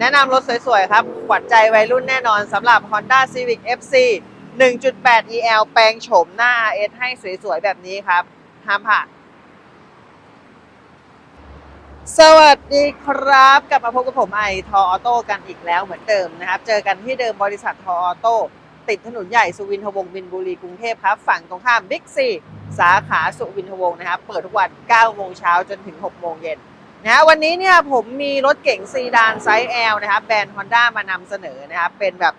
แนะนำรถสวยๆ ครับ ขวัญใจวัยรุ่นแน่นอนสำหรับ Honda Civic FC 1.8 EL แปลงโฉมหน้า RS ให้สวยๆ แบบนี้ครับ ห้ามผ่านสวัสดีครับ กลับมาพบกับผมไอทอออโต้กันอีกแล้วเหมือนเดิมนะครับ เจอกันที่เดิมบริษัททอออโต้ติดถนนใหญ่สุวินทวงศ์บินบุรีกรุงเทพครับ ฝั่งตรงข้ามบิ๊กซีสาขาสุวินทวงศ์นะครับ เปิดทุกวัน 9 โมงเช้าจนถึง 6 โมงเย็น นะฮะวันนี้เนี่ยผมมีรถเก๋งซีดานไซส์ L นะครับแบรนด์ Honda มานำเสนอนะครับเป็นแบบ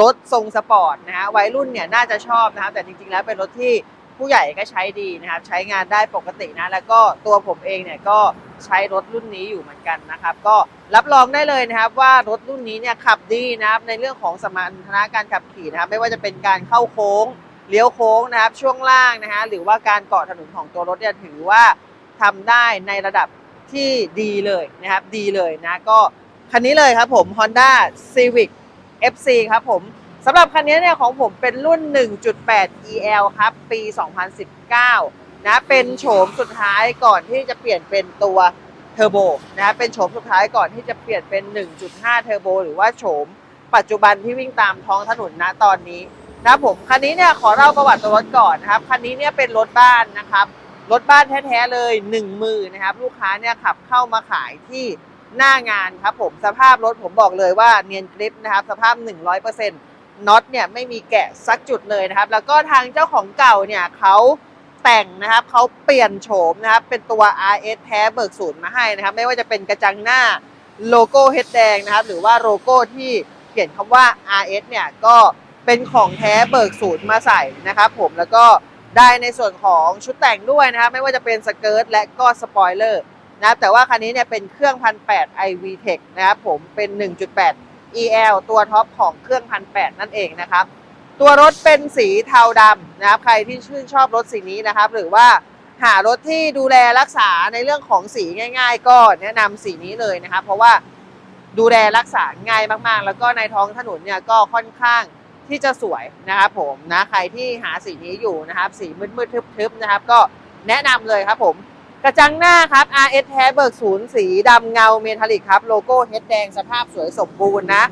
รถทรงสปอร์ตนะฮะวัยรุ่นเนี่ยน่าจะชอบนะครับแต่จริงๆแล้วเป็นรถที่ผู้ใหญ่ก็ใช้ดีนะครับใช้งานได้ปกตินะแล้วก็ตัวผมเองเนี่ยก็ใช้รถรุ่นนี้อยู่เหมือนกันนะครับ ก็รับรองได้เลยนะครับว่ารถรุ่นนี้เนี่ยขับดีนะครับในเรื่องของสมรรถนะการขับขี่นะครับไม่ว่าจะเป็นการเข้าโค้งเลี้ยวโค้งนะครับช่วงล่างนะฮะหรือว่าการเกาะถนนของตัวรถเนี่ยถือว่าทำได้ในระดับ ที่ดีเลยนะครับ ดีเลยนะ ก็คันนี้เลยครับผม Honda Civic FC ครับผมสำหรับคันนี้เนี่ยของผมเป็นรุ่น 1.8 EL ครับ ปี 2019 นะ เป็นโฉมสุดท้ายก่อนที่จะเปลี่ยนเป็นตัวเทอร์โบนะ เป็นโฉมสุดท้ายก่อนที่จะเปลี่ยนเป็น 1.5 เทอร์โบหรือว่าโฉมปัจจุบันที่วิ่งตามท้องถนนณตอนนี้นะผมคันนี้เนี่ยขอเล่าประวัติตัวรถก่อนนะครับ คันนี้เนี่ยเป็นรถบ้านนะครับ รถบ้านแท้ๆเลย1มือนะครับ ลูกค้าเนี่ยขับเข้ามาขายที่หน้างานครับผมสภาพรถผมบอกเลยว่าเนียนกริปนะครับ สภาพ 100%น็อตเนี่ยไม่มีแกะสักจุดเลยนะครับ แล้วก็ทางเจ้าของเก่าเนี่ยเขาแต่งนะครับเขาเปลี่ยนโฉมนะครับ เป็นตัว RS แท้เบิกศูนย์มาให้นะครับ ไม่ว่าจะเป็นกระจังหน้าโลโก้เฮดแดงนะครับ หรือว่าโลโก้ที่เขียนคำว่า RS เนี่ยก็เป็นของแท้เบิกศูนย์มาใส่นะครับ ผมแล้วก็ ได้ในส่วนของชุดแต่งด้วยนะครับไม่ว่าจะเป็นสเกิร์ตและก็สปอยเลอร์นะครับแต่ว่าคันนี้เนี่ยเป็นเครื่อง 1,800 iV Tech นะครับผมเป็น 1.8 EL ตัวท็อปของเครื่อง 1,800 นั่นเองนะครับ ตัวรถเป็นสีเทาดำนะครับใครที่ชื่นชอบรถสีนี้นะครับ หรือว่าหารถที่ดูแลรักษาในเรื่องของสีง่าย ๆ ก็แนะนำสีนี้เลยนะครับ เพราะว่าดูแลรักษาง่ายมากๆ แล้วก็ในท้องถนนเนี่ยก็ค่อนข้าง ที่จะสวยนะครับผมนะใครที่หาสีนี้อยู่นะครับ สีมืดๆทึบๆนะครับ ก็แนะนำเลยครับผม กระจังหน้าครับ RS แท้เบิกศูนย์สีดำเงาเมทัลลิกครับโลโก้เฮดแดงสภาพสวยสมบูรณ์นะ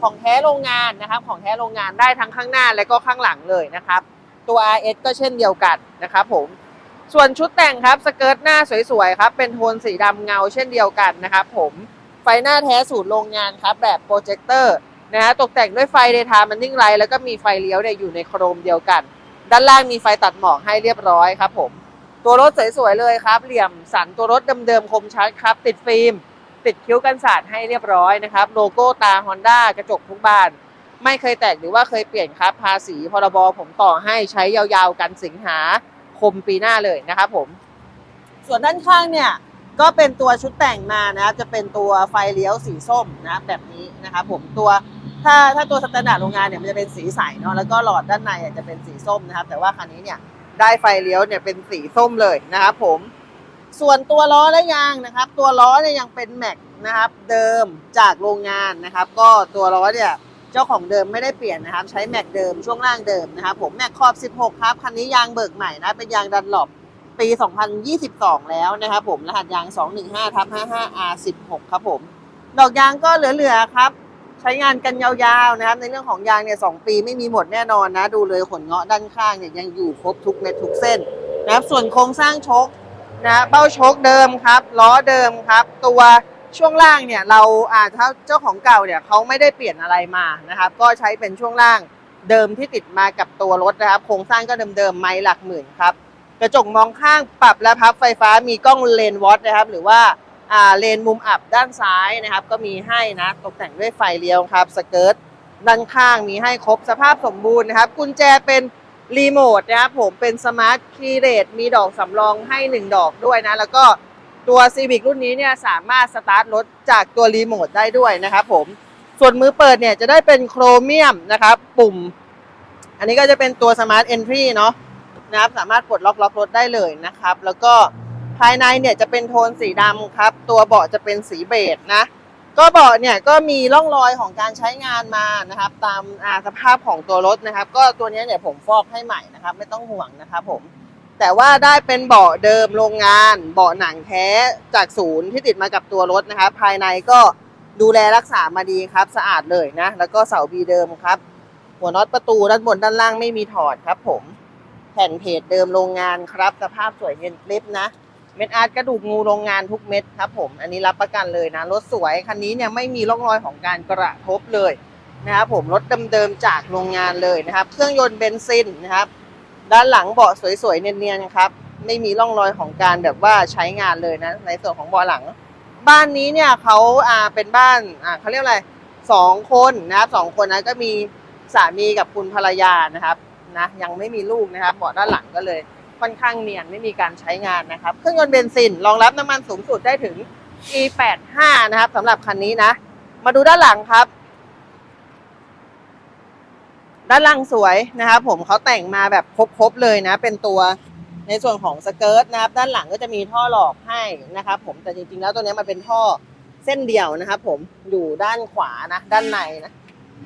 ของแท้โรงงานนะครับ ของแท้โรงงานได้ทั้งข้างหน้าและก็ข้างหลังเลยนะครับ ตัว RS ก็เช่นเดียวกันนะครับผมส่วนชุดแต่งครับสเกิร์ตหน้าสวยๆครับเป็นโทนสีดำเงาเช่นเดียวกันนะครับผมไฟหน้าแท้สูตรโรงงานครับแบบโปรเจคเตอร์ นะฮะตกแต่งด้วยไฟเดย์ทม์มันนิ่งไลท์แล้วก็มีไฟเลี้ยวเนี่ยอยู่ในโครมเดียวกัน ด้านล่างมีไฟตัดหมอกให้เรียบร้อยครับผม ตัวรถสวยๆเลยครับ เหลี่ยมสันตัวรถเดิมๆคมชัดครับ ติดฟิล์ม ติดคิ้วกันสาดให้เรียบร้อยนะครับ โลโก้ตา Honda กระจกทุกบาน ไม่เคยแตกหรือว่าเคยเปลี่ยนครับ ภาษีพรบผมต่อให้ใช้ยาวๆกันสิงหาคมปีหน้าเลยนะครับผม ส่วนด้านข้างเนี่ยก็เป็นตัวชุดแต่งมานะจะเป็นตัวไฟเลี้ยวสีส้มนะแบบนี้นะครับผมตัว ถ้าถ้าตัวสแตนดาร์ดโรงงานเนี่ยมันจะเป็นสีใสเนาะแล้วก็หลอดด้านในอะจะเป็นสีส้มนะครับ แต่ว่าคันนี้เนี่ยได้ไฟเลี้ยวเนี่ยเป็นสีส้มเลยนะครับผม ส่วนตัวล้อและยางนะครับ ตัวล้อเนี่ยยังเป็นแม็กนะครับเดิมจากโรงงานนะครับ ก็ตัวล้อเนี่ยเจ้าของเดิมไม่ได้เปลี่ยนนะครับ ใช้แม็กเดิมช่วงล่างเดิมนะครับ ผมแม็กขอบ 16 ครับคันนี้ยางเบิกใหม่นะเป็นยางดันหลบปี 2022 แล้วนะครับผมรหัสยาง 215ทับ 55R16 ครับผมดอกยางก็เหลือๆครับ ใช้งานกันยาวๆนะครับ ในเรื่องของยางเนี่ยสปีไม่มีหมดแน่นอนนะ ดูเลยขนเงาะด้านข้างเนี่ยยังอยู่ครบทุกเม็ดทุกเส้นนะครับ ส่วนโครงสร้างชกนะเบ้าชกเดิมครับล้อเดิมครับ ตัวช่วงล่างเนี่ยเราอ่าถ้าเจ้าของเก่าเนี่ยเขาไม่ได้เปลี่ยนอะไรมานะครับ ก็ใช้เป็นช่วงล่างเดิมที่ติดมากับตัวรถนะครับ โครงสร้างก็เดิมๆไม้หลักหมื่นครับกระจกมองข้างปรับและพับไฟฟ้ามีกล้องเลนวอตนะครับ หรือว่าอ่า เลนมุมอับด้านซ้ายนะครับ ก็มีให้นะตกแต่งด้วยไฟเลี้ยวครับสเกิร์ตด้านข้างมีให้ครบสภาพสมบูรณ์นะครับ กุญแจเป็นรีโมทนะครับผมเป็นสมาร์ทคีย์เรทมีดอกสำรองให้ 1 ดอกด้วยนะ แล้วก็ตัว Civic รุ่นนี้เนี่ยสามารถสตาร์ทรถจากตัวรีโมทได้ด้วยนะครับผมส่วนมือเปิดเนี่ยจะได้เป็นโครเมียมนะครับ ปุ่ม อันนี้ก็จะเป็นตัว Smart Entry เนาะนะครับสามารถปลดล็อกล็อกรถได้เลยนะครับ แล้วก็ ภายในเนี่ยจะเป็นโทนสีดำครับ ตัวเบาะจะเป็นสีเบจนะ ก็เบาะเนี่ยก็มีร่องรอยของการใช้งานมานะครับ ตามาสภาพของตัวรถนะครับ ก็ตัวนี้เนี่ยผมฟอกให้ใหม่นะครับ ไม่ต้องห่วงนะครับผมแต่ว่าได้เป็นเบาะเดิมโรงงาน เบาะหนังแท้จากศูนย์ที่ติดมากับตัวรถนะครับ ภายในก็ดูแลรักษามาดีครับ สะอาดเลยนะ แล้วก็เสาบีเดิมครับ หัวน็อตประตูด้านบนด้านล่างไม่มีถอดครับผม แผ่นเพจเดิมโรงงานครับ สภาพสวยเย็นกริบนะ เม็ดอาร์ตกระดูกงูโรงงานทุกเม็ดครับผม อันนี้รับประกันเลยนะรถสวยคันนี้เนี่ยไม่มีร่องรอยของการกระทบเลยนะครับผมรถเดิมๆจากโรงงานเลยนะครับ เครื่องยนต์เบนซินนะครับ ด้านหลังเบาะสวยๆเนียนๆครับไม่มีร่องรอยของการแบบว่าใช้งานเลยนะ ในส่วนของเบาะหลัง บ้านนี้เนี่ยเขาอ่าเป็นบ้านอ่าเขาเรียกอะไรสองคนนะครับสองคนนะก็มีสามีกับคุณภรรยานะครับนะยังไม่มีลูกนะครับเบาะด้านหลังก็เลย ค่อนข้างเนียนไม่มีการใช้งานนะครับ เครื่องยนต์เบนซินรองรับน้ำมันสูงสุดได้ถึง E85 นะครับสำหรับคันนี้นะ มาดูด้านหลังครับ ด้านหลังสวยนะครับผมเขาแต่งมาแบบครบๆเลยนะ เป็นตัวในส่วนของสเกิร์ตนะครับ ด้านหลังก็จะมีท่อหลอกให้นะครับ ผมแต่จริงๆแล้วตัวนี้มันเป็นท่อเส้นเดียวนะครับผมอยู่ด้านขวานะ ด้านในนะ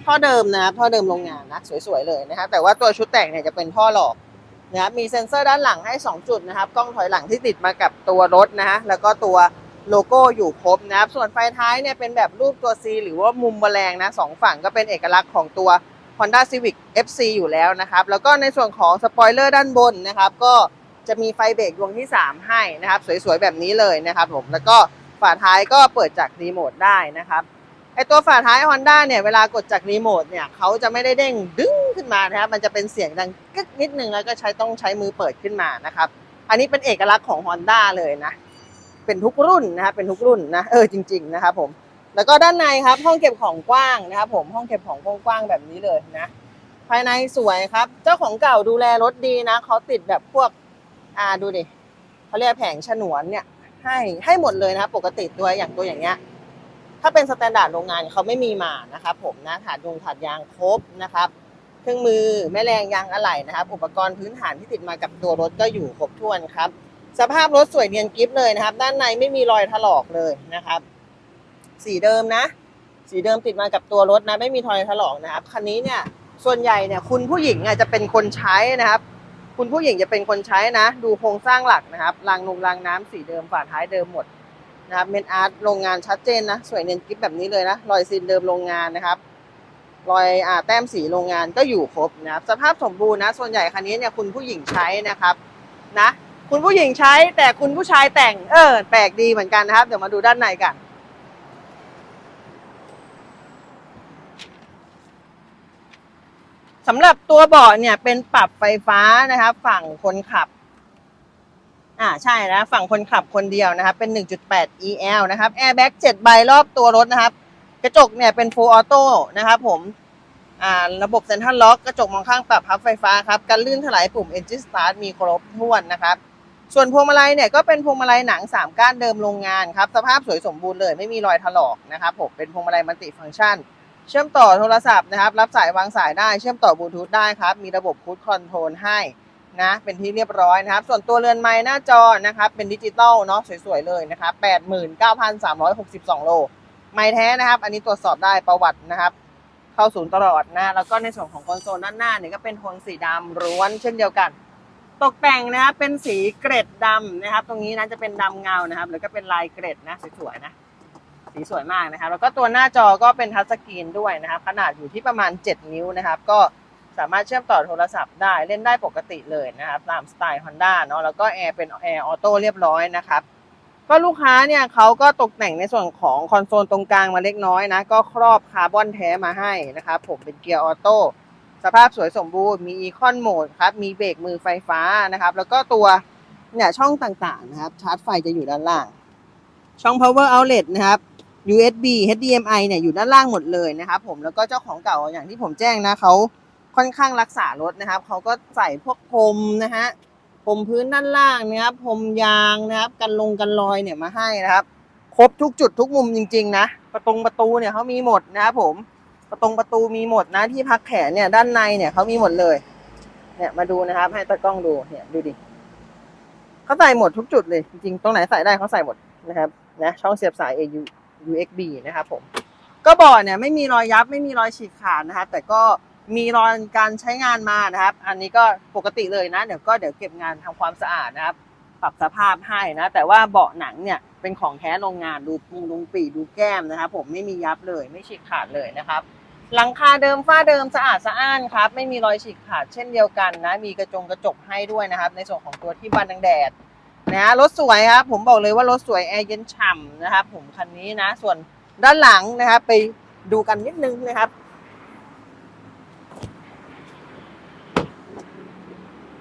ท่อเดิมนะครับท่อเดิมโรงงานนะ สวยๆเลยนะครับแต่ว่าตัวชุดแต่งเนี่ยจะเป็นท่อหลอก นะครับมีเซ็นเซอร์ด้านหลังให้ 2 จุดนะครับ กล้องถอยหลังที่ติดมากับตัวรถนะฮะแล้วก็ตัวโลโก้อยู่ครบนะครับ ส่วนไฟท้ายเนี่ยเป็นแบบรูปตัว C หรือว่ามุมแมลงนะสองฝั่งก็เป็นเอกลักษณ์ของตัว Honda Civic FC อยู่แล้วนะครับ แล้วก็ในส่วนของสปอยเลอร์ด้านบนนะครับ ก็จะมีไฟเบรกดวงที่ 3 ให้นะครับ สวยๆ แบบนี้เลยนะครับผมแล้วก็ฝาท้ายก็เปิดจากรีโมทได้นะครับ ไอตัวฝาท้าย Honda เนี่ยเวลากดจากรีโมทเนี่ยเขาจะไม่ได้เด้งดึงขึ้นมานะครับมันจะเป็นเสียงดังกึกนิดนึงแล้วก็ใช้ต้องใช้มือเปิดขึ้นมานะครับ อันนี้เป็นเอกลักษณ์ของ Honda เลยนะ เป็นทุกรุ่นนะครับเป็นทุกรุ่นนะเออจริง ๆนะครับผมแล้วก็ด้านในครับห้องเก็บของกว้างนะครับผมห้องเก็บของกว้างๆแบบนี้เลยนะ ภายในสวยครับ เจ้าของเก่าดูแลรถดีนะเขาติดแบบพวกอ่าดูดิเขาเรียกแผงฉนวนเนี่ยให้ให้หมดเลยนะครับปกติตัวอย่างตัวอย่างเงี้ย ถ้าเป็นสแตนดาร์ดโรงงานเขาไม่มีมานะครับผมนะถาดยงถาดยางครบนะครับ เครื่องมือแม่แรงยางอะไหล่นะครับ อุปกรณ์พื้นฐานที่ติดมากับตัวรถก็อยู่ครบถ้วนครับ สภาพรถสวยเนียนกิฟเลยนะครับ ด้านในไม่มีรอยถลอกเลยนะครับ สีเดิมนะ สีเดิมติดมากับตัวรถนะ ไม่มีรอยถลอกนะครับคันนี้เนี่ยส่วนใหญ่เนี่ยคุณผู้หญิงอาจจะเป็นคนใช้นะครับ คุณผู้หญิงจะเป็นคนใช้นะ ดูโครงสร้างหลักนะครับรางนงรางน้ำสีเดิมฝาท้ายเดิมหมด นะครับเมนอาร์ตโรงงานชัดเจนนะสวยเนียนกิฟแบบนี้เลยนะรอยซีนเดิมโรงงานนะครับรอยอ่าแต้มสีโรงงานก็อยู่ครบนะครับสภาพสมบูรณ์นะ ส่วนใหญ่คันนี้เนี่ยคุณผู้หญิงใช้นะครับนะคุณผู้หญิงใช้แต่คุณผู้ชายแต่งเออแปลกดีเหมือนกันนะครับ เดี๋ยวมาดูด้านในกันสำหรับตัวเบาะเนี่ยเป็นปรับไฟฟ้านะครับ ฝั่งคนขับ อ่าใช่นะฝั่งคนขับคนเดียวนะครับเป็น 1.8 EL นะครับ Airbag 7ใบรอบตัวรถนะครับ กระจกเนี่ยเป็น Full Auto นะครับผมอ่าระบบเซ็นทรัลล็อกกระจกมองข้างปรับพับไฟฟ้าครับการลื่นถลายปุ่ม Engine Start มีครบถ้วนนะครับส่วนพวงมาลัยเนี่ยก็เป็นพวงมาลัยหนัง 3 ก้านเดิมโรงงานครับสภาพสวยสมบูรณ์เลยไม่มีรอยถลอกนะครับผมเป็นพวงมาลัยมัลติฟังก์ชัน เชื่อมต่อโทรศัพท์นะครับรับสายวางสายได้เชื่อมต่อบลูทูธได้ครับมีระบบคูดคอนโทรลให้ นะ เป็นที่เรียบร้อยนะครับ ส่วนตัวเรือนไม้หน้าจอนะครับ เป็นดิจิตอลเนาะสวยๆเลยนะครับ89,362 โล ไม้แท้นะครับ อันนี้ตรวจสอบได้ประวัตินะครับ เข้าศูนย์ตลอดนะ แล้วก็ในส่วนของคอนโซลด้านหน้าเนี่ยก็เป็นโทนสีดำร้วนเช่นเดียวกัน ตกแต่งนะครับเป็นสีเกรดดำนะครับ ตรงนี้นะจะเป็นดำเงานะครับ แล้วก็เป็นลายเกรดนะสวยๆนะสีสวยมากนะครับ แล้วก็ตัวหน้าจอก็เป็นทัชสกรีนด้วยนะครับ ขนาดอยู่ที่ประมาณ 7 นิ้วนะครับ ก็ สามารถเชื่อมต่อโทรศัพท์ได้เล่นได้ปกติเลยนะครับ ตามสไตล์ Honda เนาะแล้วก็แอร์เป็นแอร์ออโต้เรียบร้อยนะครับ ก็ลูกค้าเนี่ยเขาก็ตกแต่งในส่วนของคอนโซลตรงกลางมาเล็กน้อยนะ ก็ครอบคาร์บอนแท้มาให้นะครับ ผมเป็นเกียร์ออโต้สภาพสวยสมบูรณ์มีอีคอนโหมดครับ มีเบรกมือไฟฟ้านะครับ แล้วก็ตัวเนี่ยช่องต่างๆนะครับ ชาร์จไฟจะอยู่ด้านล่าง ช่อง power outlet นะครับ USB HDMI เนี่ยอยู่ด้านล่างหมดเลยนะครับผมแล้วก็เจ้าของเก่าอย่างที่ผมแจ้งนะเขา ค่อนข้างรักษารถนะครับเขาก็ใส่พวกพรมนะฮะพรมพื้นด้านล่างนะครับพรมยางนะครับ กันลงกันรอยเนี่ยมาให้นะครับ ครบทุกจุดทุกมุมจริง ๆ นะประตงประตูเนี่ยเขามีหมดนะครับผมประตงประตูมีหมดนะที่พักแขนเนี่ยด้านในเนี่ยเขามีหมดเลยเนี่ยมาดูนะครับ ให้ตากล้องดูเนี่ยดูดิเขาใส่หมดทุกจุดเลยจริงๆตรงไหนใส่ได้เขาใส่หมดนะครับนะช่องเสียบสาย AU USB นะครับผมก็บอร์ดเนี่ยไม่มีรอยยับไม่มีรอยฉีกขาดนะครับแต่ก็ มีรอยการใช้งานมานะครับ อันนี้ก็ปกติเลยนะ เดี๋ยวก็เดี๋ยวเก็บงานทำความสะอาดนะครับ ปรับสภาพให้นะ แต่ว่าเบาะหนังเนี่ยเป็นของแท้โรงงานดูปุงดูปีดูแก้มนะครับ ผมไม่มียับเลยไม่ฉีกขาดเลยนะครับ หลังคาเดิมฝ้าเดิมสะอาดสะอ้านครับ ไม่มีรอยฉีกขาดเช่นเดียวกันนะ มีกระจงกระจกให้ด้วยนะครับ ในส่วนของตัวที่บันดังแดดนะรถสวยครับ ผมบอกเลยว่ารถสวยแอร์เย็นฉ่ำนะครับ ผมคันนี้นะ ส่วนด้านหลังนะครับ ไปดูกันนิดนึงนะครับ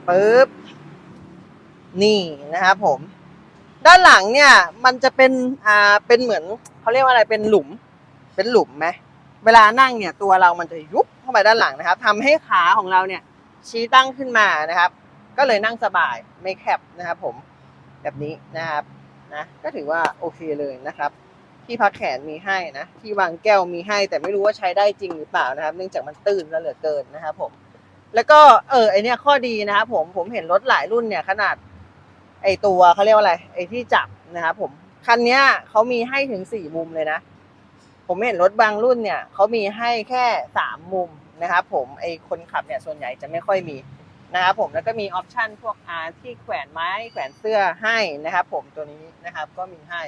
ปึ๊บนี่นะครับผม ด้านหลังเนี่ย มันจะเป็นอ่าเป็นเหมือนเขาเรียกว่าอะไรเป็นหลุม เป็นหลุมไหมเวลานั่งเนี่ยตัวเรามันจะยุบเข้าไปด้านหลังนะครับทำให้ขาของเราเนี่ย ชี้ตั้งขึ้นมานะครับ ก็เลยนั่งสบายไม่แคบนะครับผมแบบนี้นะครับนะก็ถือว่าโอเคเลยนะครับ ที่พักแขนมีให้นะ ที่วางแก้วมีให้ แต่ไม่รู้ว่าใช้ได้จริงหรือเปล่านะครับ เนื่องจากมันตื้นแล้วเหลือเกินนะครับผม แล้วก็เออไอเนี้ยข้อดีนะครับผมผมเห็นรถหลายรุ่นเนี่ยขนาด ไอตัวเขาเรียกว่าอะไรไอที่จับนะครับผมคันเนี้ยเขามีให้ถึงสี่มุมเลยนะ ผมเห็นรถบางรุ่นเนี่ยเขามีให้แค่สามมุมนะครับผมไอคนขับเนี่ยส่วนใหญ่จะไม่ค่อยมีนะครับผมแล้วก็มีออปชันพวกอาที่แขวนไม้แขวนเสื้อให้นะครับผมตัวนี้นะครับก็มีให้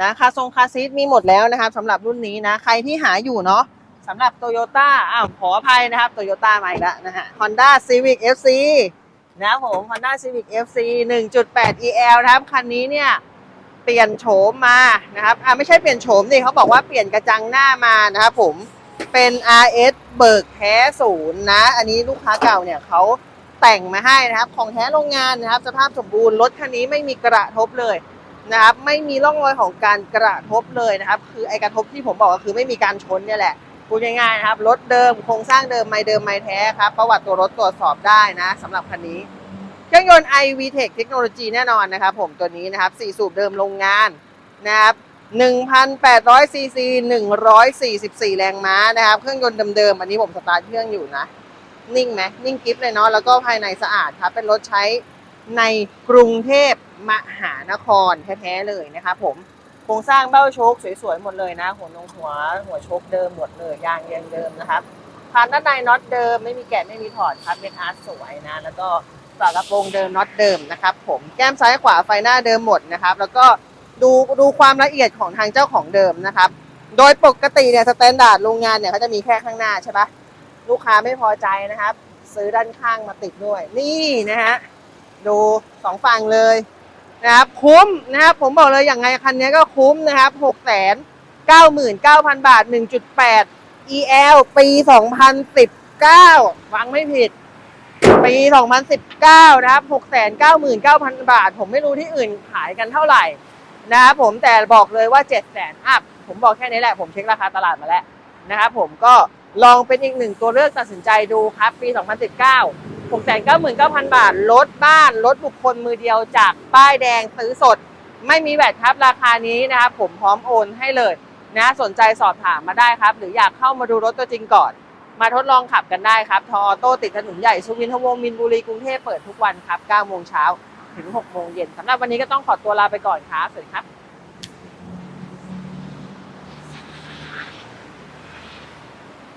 นะคาทรงคาซีทมีหมดแล้วนะครับสำหรับรุ่นนี้นะใครที่หาอยู่เนาะ สำหรับโตโยต้าอ้าวขออภัยนะครับโตโยต้ามาอีกแล้วนะฮะ Honda Civic FC นะครับผม Honda Civic FC 1.8 EL นะครับ คันนี้เนี่ย เปลี่ยนโฉมมานะครับอ่าไม่ใช่เปลี่ยนโฉมดิเขาบอกว่าเปลี่ยนกระจังหน้ามานะครับผมเป็น RS เบิกแท้ศูนย์นะ อันนี้ลูกค้าเก่าเนี่ยเขาแต่งมาให้นะครับ ของแท้โรงงานนะครับ สภาพสมบูรณ์รถคันนี้ไม่มีกระทบเลยนะครับ ไม่มีร่องรอยของการกระทบเลยนะครับ คือไอกระทบที่ผมบอกก็คือไม่มีการชนเนี่ยแหละ พูดง่ายๆนะครับ รถเดิมโครงสร้างเดิมไม่เดิมไม่แท้ครับ ประวัติตัวรถตรวจสอบได้นะสำหรับคันนี้ เครื่องยนต์ iVTEC เทคโนโลยีแน่นอนนะครับผมตัวนี้นะครับ 4 สูบเดิมโรงงานนะครับ1,800ซีซี144 แรงม้านะครับ เครื่องยนต์เดิมๆอันนี้ผมสตาร์ทเครื่องอยู่นะ นิ่งไหมนิ่งกิฟเลยเนาะแล้วก็ภายในสะอาดครับ เป็นรถใช้ในกรุงเทพมหานครแท้ๆเลยนะครับผม รงสร้างเบ้าโชคสวยๆหมดเลยนะ หัวนงหัวหัวโชคเดิมหมดเลยยางเรียงเดิมนะครับพานด้านในน็อตเดิมไม่มีแกะไม่มีถอดครับเป็นอาร์ตสวยนะ แล้วก็ฝากระโปรงเดิมน็อตเดิมนะครับผมแก้มซ้ายขวาไฟหน้าเดิมหมดนะครับ แล้วก็ดูดูความละเอียดของทางเจ้าของเดิมนะครับ โดยปกติเนี่ยสแตนดาร์ดโรงงานเนี่ยเขาจะมีแค่ข้างหน้าใช่ปะลูกค้าไม่พอใจนะครับ ซื้อด้านข้างมาติดด้วย นี่นะฮะดูสองฝั่งเลย นะครับคุ้มนะครับผมบอกเลยอย่างไงคันนี้ก็คุ้มนะครับหกแสนเก้าหมื่นเก้าพันบาทหนึ่งจุดแปด EL ปีสองพันสิบเก้าฟังไม่ผิด ปี2019นะครับ699,000บาท ผมไม่รู้ที่อื่นขายกันเท่าไหร่นะครับผมแต่บอกเลยว่า700,000อัพผมบอกแค่นี้แหละผมเช็คราคาตลาดมาแล้วนะครับผมก็ลองเป็นอีกหนึ่งตัวเลือกตัดสินใจดูครับ ปี 2019 699,000บาทรถบ้านรถบุคคลมือเดียวจากป้ายแดงซื้อสด ไม่มีแวดครับราคานี้นะครับผมพร้อมโอนให้เลยนะสนใจสอบถามมาได้ครับ หรืออยากเข้ามาดูรถตัวจริงก่อน มาทดลองขับกันได้ครับ ทออโต้ติดถนนใหญ่สุวินทวงศ์มินบุรีกรุงเทพเปิดทุกวันครับ9โมงเช้าถึง6โมงเย็นสำหรับวันนี้ก็ต้องขอตัวลาไปก่อนครับสวัสดีครับ